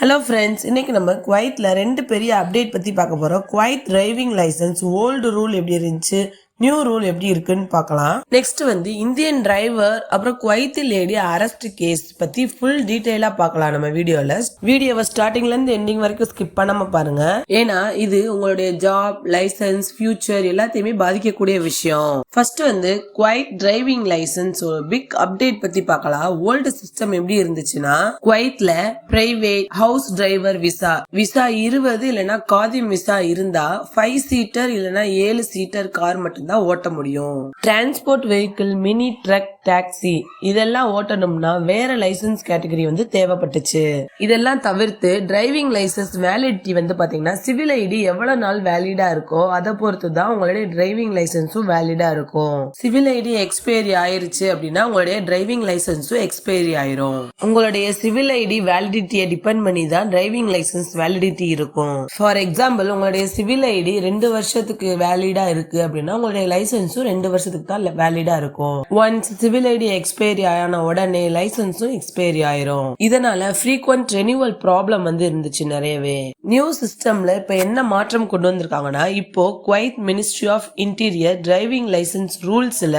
Hello friends இன்னைக்கு நம்ம குவைத்தில் ரெண்டு பெரிய அப்டேட் பற்றி பார்க்க போகிறோம் Kuwait driving licence old rule எப்படி இருந்துச்சு? நியூ ரூல் எப்படி இருக்குன்னு பார்க்கலாம். நெக்ஸ்ட் வந்து இந்தியன் டிரைவர் அப்புறம் குவைத்து லேடி அரெஸ்ட் கேஸ் பற்றி ஃபுல் டீட்டெயிலாக பார்க்கலாம் நம்ம வீடியோவில் வீடியோவை ஸ்டார்டிங்லேருந்து எண்டிங் வரைக்கும் ஸ்கிப் பண்ணாம பாருங்க. ஏன்னா இது உங்களுடைய ஜாப் லைசன்ஸ் ஃபியூச்சர் எல்லாத்தையுமே பாதிக்கக்கூடிய விஷயம். ஃபர்ஸ்ட் வந்து குவைத் டிரைவிங் லைசன்ஸ் ஒரு பிக் அப்டேட் பத்தி பார்க்கலாம். ஓல்டு சிஸ்டம் எப்படி இருந்துச்சுன்னா குவைத்ல private house driver visa visa இருபது இல்லைன்னா காதிம் விசா இருந்தா ஃபைவ் சீட்டர் இல்லைன்னா ஏழு சீட்டர் கார் மட்டும் தான் ஓட்ட முடியும். Transport vehicle mini truck taxi. இதெல்லாம் ஓட்டணும்னா வேற லைசன்ஸ் கேட்டகரி வந்து தேவைப்பட்டுச்சு. இதெல்லாம் தவிர்த்து டிரைவிங் லைசன்ஸ் வேலிடிட்டி வந்து பாத்தீங்கன்னா சிவில் ஐடி எவ்வளவு நாள் வேலிடா இருக்கோ அதை பொறுத்து தான் உங்களுடைய டிரைவிங் லைசன்ஸும் வேலிடா இருக்கும். சிவில் ஐடி எக்ஸ்பைரி ஆயிருச்சு அப்படின்னா உங்களுடைய டிரைவிங் லைசன்ஸும் எக்ஸ்பைரி ஆயிரும். உங்களுடைய சிவில் ஐடி வேலிடிட்டியை டிபெண்ட் பண்ணி தான் டிரைவிங் லைசன்ஸ் வேலிடிட்டி இருக்கும். ஃபார் எக்ஸாம்பிள் உங்களுடைய சிவில் ஐடி ரெண்டு வருஷத்துக்கு வேலிடா இருக்கு அப்படின்னா உங்களுடைய லைசன்ஸும் ரெண்டு வருஷத்துக்கு தான் வேலிடா இருக்கும். ஒன்ஸ் சிவில் ஐடி எக்ஸ்பைரி ஆன உடனே லைசன்ஸும் எக்ஸ்பைரி ஆயிரும். இதனால ஃப்ரீக்வெண்ட் ரெனியூவல் ப்ராப்ளம் வந்து இருந்துச்சு நிறையவே. நியூ சிஸ்டம்ல இப்ப என்ன மாற்றம் கொண்டு வந்திருக்காங்கன்னா இப்போ Kuwait ministry of interior driving licence ரூல்ஸ்ல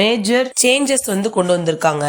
major changes வந்து கொண்டு வந்திருக்காங்க.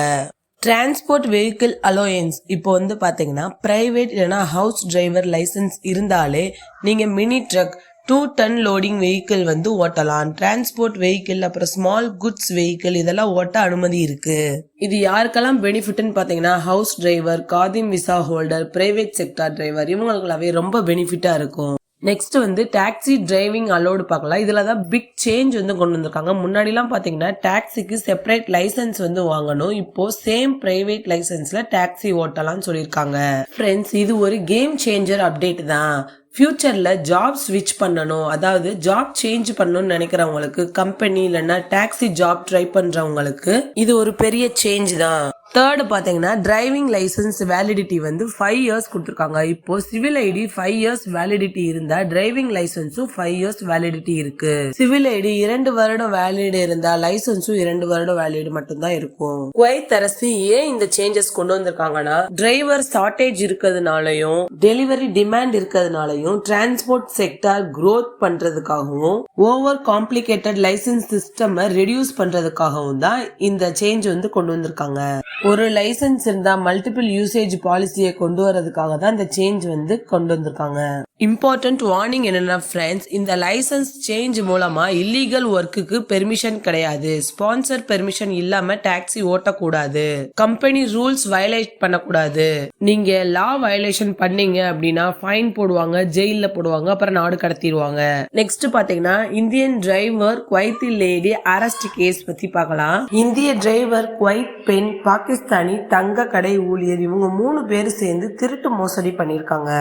டிரான்ஸ்போர்ட் வெஹிக்கிள் அலோயன்ஸ் இப்போ வந்து பாத்தீங்கன்னா பிரைவேட் இல்லைன்னா ஹவுஸ் டிரைவர் லைசன்ஸ் இருந்தாலே நீங்க mini truck two ton loading vehicle வந்து ஓட்டலாம். டிரான்ஸ்போர்ட் வெஹிக்கிள் அப்புறம் ஸ்மால் குட்ஸ் வெஹிக்கிள் இதெல்லாம் ஓட்ட அனுமதி இருக்கு. இது யாருக்கெல்லாம் பெனிஃபிட்னு பார்த்தீங்கன்னா house driver Khadim visa holder private sector driver இவங்களுக்கெல்லாவே ரொம்ப பெனிஃபிட்டா இருக்கும். நெக்ஸ்ட் வந்து டாக்ஸி டிரைவிங் அலோடு பார்க்கலாம். இதுல தான் பிக் சேஞ்ச் வந்து கொண்டு வந்திருக்காங்க. முன்னாடிலாம் பார்த்தீங்கன்னா டாக்ஸிக்கு செப்பரேட் லைசன்ஸ் வந்து வாங்கணும். இப்போ சேம் பிரைவேட் லைசன்ஸில் டாக்ஸி ஓட்டலாம்னு சொல்லியிருக்காங்க. ஃப்ரெண்ட்ஸ் இது ஒரு கேம் சேஞ்சர் அப்டேட் தான். ஃப்யூச்சரில் ஜாப் ஸ்விட்ச் பண்ணணும். அதாவது ஜாப் சேஞ்ச் பண்ணணும்னு நினைக்கிறவங்களுக்கு கம்பெனி இல்லைன்னா டாக்ஸி ஜாப் ட்ரை பண்ணுறவங்களுக்கு இது ஒரு பெரிய சேஞ்ச் தான். தேர்டு பார்த்தீங்கன்னா டிரைவிங் லைசன்ஸ் வேலிடிட்டி வந்து ஃபைவ் இயர்ஸ் கொடுத்துருக்காங்க. இப்போ civil ID five years validity இருந்தா டிரைவிங் லைசன்ஸும் ஃபைவ் இயர்ஸ் வேலிடிட்டி இருக்கு. சிவில் ஐடி இரண்டு வருடம் வேலிடு இருந்தா லைசன்ஸும் இரண்டு வருடம் வேலிடு மட்டும்தான் இருக்கும். குவைத் அரசு ஏன் இந்த சேஞ்சஸ் கொண்டு வந்திருக்காங்கன்னா டிரைவர் ஷார்டேஜ் இருக்கிறதுனாலையும் டெலிவரி டிமாண்ட் இருக்கிறதுனாலையும் transport sector growth பண்றதுக்காகவும் over complicated licence system reduce பண்றதுக்காகவும் தான் இந்த சேஞ்ச் வந்து கொண்டு வந்திருக்காங்க. ஒரு லைசன்ஸ் இருந்தா மல்டிபிள் யூசேஜ் பாலிசியை கொண்டு வரதுக்காக தான் இந்த சேஞ்ச் வந்து கொண்டு வந்திருக்காங்க. இம்பார்ட்டன்ட் வார்னிங் என்னென்னா ஃப்ரெண்ட்ஸ் இந்த லைசன்ஸ் சேஞ்ச் மூலமாக இல்லீகல் ஒர்க்குக்கு பெர்மிஷன் கிடையாது. ஸ்பான்சர் பெர்மிஷன் இல்லாமல் டாக்ஸி ஓட்டக்கூடாது. கம்பெனி ரூல்ஸ் வயலேட் பண்ணக்கூடாது. நீங்கள் லா வயலேஷன் பண்ணீங்க அப்படின்னா ஃபைன் போடுவாங்க ஜெயிலில் போடுவாங்க அப்புறம் நாடு கடத்திடுவாங்க. நெக்ஸ்ட் பார்த்தீங்கன்னா Indian driver Kuwaiti lady arrest case பற்றி பார்க்கலாம். இந்திய டிரைவர் குவைத் பெண் பாகிஸ்தானி தங்க கடை ஊழியர் இவங்க மூணு பேர் சேர்ந்து திருட்டு மோசடி பண்ணியிருக்காங்க.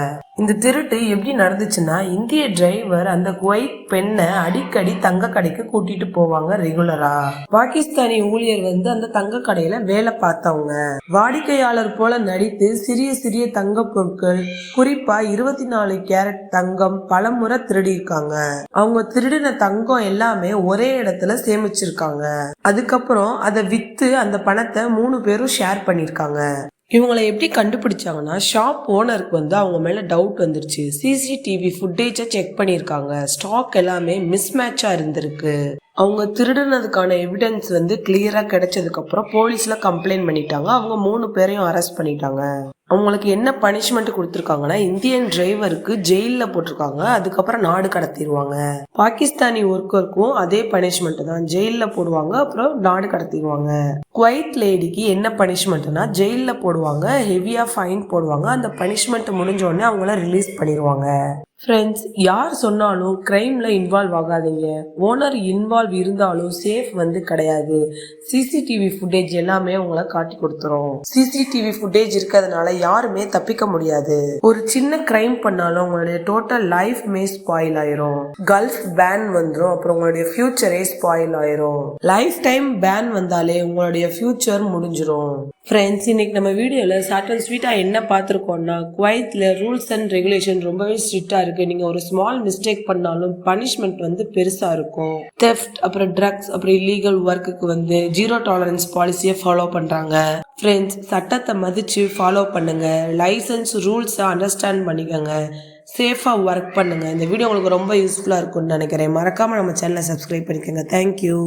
இந்த திருட்டு எப்படி நடந்துச்சுன்னா இந்திய டிரைவர் அந்த குவைத் பெண்ணை அடிக்கடி தங்க கடைக்கு கூட்டிட்டு போவாங்க ரெகுலரா பாகிஸ்தானி ஊழியர் வந்து அந்த தங்க கடையில வேலை பார்த்தவங்க. வாடிக்கையாளர் போல நடித்து சிறிய சிறிய தங்க பொருட்கள் குறிப்பா இருபத்தி நாலு கேரட் தங்கம் பலமுறை திருடி இருக்காங்க அவங்க திருடின தங்கம் எல்லாமே ஒரே இடத்துல சேமிச்சிருக்காங்க. அதுக்கப்புறம் அதை வித்து அந்த பணத்தை மூணு பேரும் ஷேர் பண்ணிருக்காங்க இவங்களை எப்படி கண்டுபிடிச்சாங்கன்னா ஷாப் ஓனருக்கு வந்து அவங்க மேலே டவுட் வந்துருச்சு. சிசிடிவி ஃபுட்டேஜை செக் பண்ணியிருக்காங்க. ஸ்டாக் எல்லாமே மிஸ்மேட்சாக இருந்திருக்கு. அவங்க திருடினதுக்கான எவிடன்ஸ் வந்து கிளியரா கிடைச்சதுக்கப்புறம் போலீஸில் போலீஸ்ல கம்ப்ளைண்ட் பண்ணிட்டாங்க. அவங்க மூணு பேரையும் அரெஸ்ட் பண்ணிட்டாங்க. அவங்களுக்கு என்ன பனிஷ்மெண்ட் கொடுத்துருக்காங்கன்னா இந்தியன் டிரைவருக்கு ஜெயிலில் போட்டிருக்காங்க. அதுக்கப்புறம் நாடு கடத்திடுவாங்க. பாகிஸ்தானி ஒர்க்கருக்கும் அதே பனிஷ்மெண்ட் தான். ஜெயிலில் போடுவாங்க அப்புறம் நாடு கடத்திடுவாங்க. குவைத் லேடிக்கு என்ன பனிஷ்மெண்ட்னா ஜெயிலில் போடுவாங்க ஹெவியாக ஃபைன் போடுவாங்க. அந்த பனிஷ்மெண்ட் முடிஞ்ச உடனே அவங்கள ரிலீஸ் பண்ணிடுவாங்க. ஃப்ரெண்ட்ஸ் யார் சொன்னாலும் க்ரைமில் இன்வால்வ் ஆகாதீங்க. ஓனர் இன்வால்வ் இருந்தாலும் சேஃப் வந்து கிடையாது. சிசிடிவி ஃபுட்டேஜ் எல்லாமே உங்களை காட்டி கொடுத்துரும். சிசிடிவி ஃபுட்டேஜ் இருக்கிறதுனால யாருமே தப்பிக்க முடியாது. ஒரு சின்ன க்ரைம் பண்ணாலும் உங்களுடைய டோட்டல் லைஃப்மே ஸ்பாயில் ஆயிரும். கல்ஃப் பேன் வந்துடும் அப்புறம் உங்களுடைய ஃபியூச்சரே ஸ்பாயில் ஆயிரும். லைஃப் டைம் பேன் வந்தாலே உங்களுடைய ஃபியூச்சர் முடிஞ்சிடும் ஃப்ரெண்ட்ஸ் இன்னைக்கு நம்ம வீடியோவில் சாட்டன் ஸ்வீட்டாக என்ன பார்த்துருக்கோம்னா குவைத்தில் ரூல்ஸ் அண்ட் ரெகுலேஷன் ரொம்பவே ஸ்ட்ரிக்டா இருக்கு. நீங்க ஒரு ஸ்மால் மிஸ்டேக் பண்ணாலும் பனிஷ்மெண்ட் வந்து பெருசா இருக்கும். தெஃப்ட் அப்புறம் ட்ரக்ஸ் அப்புறம் இல்லீகல் ஒர்க்குக்கு வந்து ஜீரோ டாலரன்ஸ் பாலிசியை ஃபாலோ பண்றாங்க. ஃப்ரெண்ட்ஸ் சட்டத்தை மதித்து ஃபாலோ பண்ணுங்கள் லைசன்ஸ் ரூல்ஸை அண்டர்ஸ்டாண்ட் பண்ணிக்கோங்க. சேஃபாக ஒர்க் பண்ணுங்கள் இந்த வீடியோ உங்களுக்கு ரொம்ப யூஸ்ஃபுல்லாக இருக்கும்னு நினைக்கிறேன். மறக்காமல் நம்ம சேனலை சப்ஸ்கிரைப் பண்ணிக்கோங்க. தேங்க்யூ